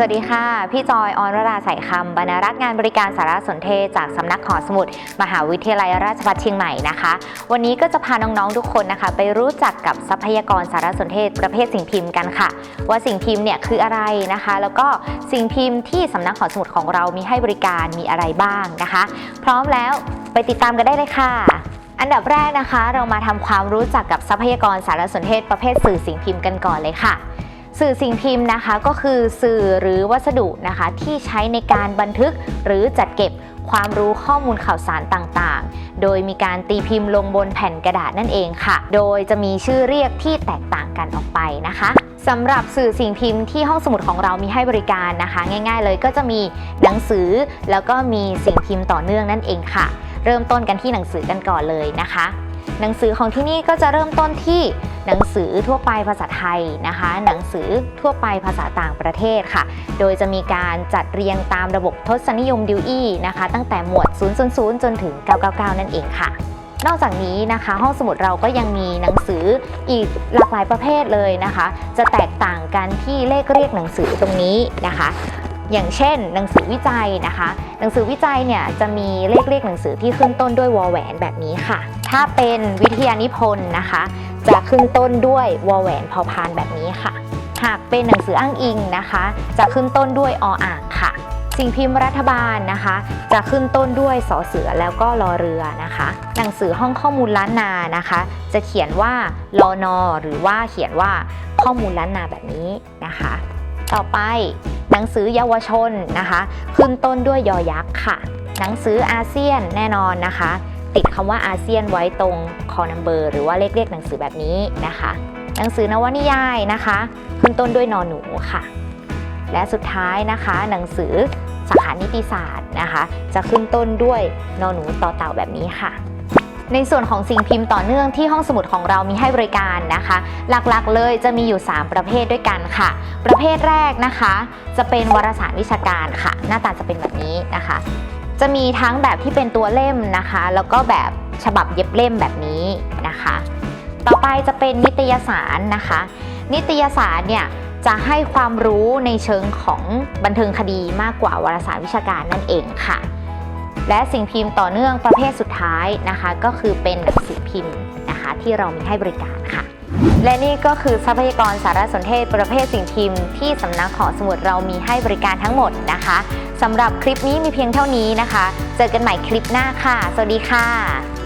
สวัสดีค่ะ พี่จอยออนรราสายคำบรรณารักษ์งานบริการสารสนเทศจากสำนักหอสมุด มหาวิทยาลัยราชภัฏเชียงใหม่นะคะ วันนี้ก็จะพาน้องๆทุกคนนะคะ ไปรู้จักกับทรัพยากรสารสนเทศประเภทสิ่งพิมพ์กันค่ะ ว่าสิ่งพิมพ์เนี่ยคืออะไรนะคะ แล้วก็สิ่งพิมพ์ที่สำนักหอสมุดของเรามีให้บริการมีอะไรบ้างนะคะ พร้อมแล้วไปติดตามกันได้เลยค่ะอันดับแรกนะคะ เรามาทำความรู้จักกับทรัพยากรสารสนเทศประเภทสื่อสิ่งพิมพ์กันก่อนเลยค่ะ สื่อสิ่งพิมพ์นะคะก็คือสื่อหรือวัสดุนะคะที่ใช้ในการบันทึกหรือจัดเก็บความรู้ข้อมูลข่าวสารต่างๆ โดยมีการตีพิมพ์ลงบนแผ่นกระดาษนั่นเองค่ะ โดยจะมีชื่อเรียกที่แตกต่างกันออกไปนะคะสำหรับสื่อสิ่งพิมพ์ที่ห้องสมุดของเรามีให้บริการนะคะ ง่ายๆเลยก็จะมีหนังสือแล้วก็มีสิ่งพิมพ์ต่อเนื่องนั่นเองค่ะ เริ่มต้นกันที่หนังสือกันก่อนเลยนะคะ หนังสือของที่นี่ก็จะเริ่มต้นที่ หนังสือทั่วไปภาษาไทยนะคะ หนังสือทั่วไปภาษาต่างประเทศค่ะ โดยจะมีการจัดเรียงตามระบบทศนิยมดิวอี้นะคะ ตั้งแต่หมวด 000 จนถึง 999 นั่นเองค่ะนอกจากนี้นะคะ ห้องสมุดเราก็ยังมีหนังสืออีกหลากหลายประเภทเลยนะคะ จะแตกต่างกันที่เลขเรียกหนังสือตรงนี้นะคะ อย่างเช่น หนังสือวิจัยนะคะ หนังสือวิจัยเนี่ยจะมีเลขเรียกหนังสือที่ขึ้นต้นด้วยวอแหวนแบบนี้ค่ะ ถ้าเป็นวิทยานิพนธ์นะคะ จะขึ้นต้นด้วยวอแหวนพอพานแบบนี้ค่ะ หากเป็นหนังสืออ้างอิงนะคะ จะขึ้นต้นด้วยออ่างค่ะ สิ่งพิมพ์รัฐบาลนะคะ จะขึ้นต้นด้วยสอเสือแล้วก็รอเรือนะคะ หนังสือห้องข้อมูลล้านนานะคะ จะเขียนว่าลอนอหรือว่าเขียนว่าข้อมูลล้านนาแบบนี้นะคะ ต่อไปหนังสือเยาวชนนะคะ ขึ้นต้นด้วยยอยักษ์ค่ะ หนังสืออาเซียนแน่นอนนะคะ ติดคำว่าอาเซียนไว้ตรงคอนัมเบอร์หรือว่าเลขเรียกหนังสือแบบนี้นะคะ หนังสือนวนิยายนะคะขึ้นต้นด้วยนอหนูค่ะ และสุดท้ายนะคะ หนังสือสาขานิติศาสตร์นะคะ จะขึ้นต้นด้วยนอหนูต่อเต่าแบบนี้ค่ะ ในส่วนของสิ่งพิมพ์ต่อเนื่องที่ห้องสมุดของเรามีให้บริการนะคะ หลักๆเลยจะมีอยู่ 3 ประเภทด้วยกันค่ะ ประเภทแรกนะคะ จะเป็นวารสารวิชาการค่ะ หน้าตาจะเป็นแบบนี้นะคะ จะมีทั้งแบบที่เป็นตัวเล่มนะคะ แล้วก็แบบฉบับเย็บเล่มแบบนี้นะคะ ต่อไปจะเป็นนิตยสารนะคะ นิตยสารเนี่ยจะให้ความรู้ในเชิงของบันเทิงคดีมากกว่าวารสารวิชาการนั่นเองค่ะ และสิ่งพิมพ์ต่อเนื่องประเภทสุดท้ายนะคะ ก็คือเป็นหนังสือพิมพ์นะคะ ที่เรามีให้บริการค่ะ และนี่ก็คือทรัพยากรสารสนเทศประเภทสิ่งพิมพ์ที่สำนักหอสมุดเรามีให้บริการทั้งหมดนะคะสำหรับคลิปนี้มีเพียงเท่านี้นะคะ เจอกันใหม่คลิปหน้าค่ะ สวัสดีค่ะ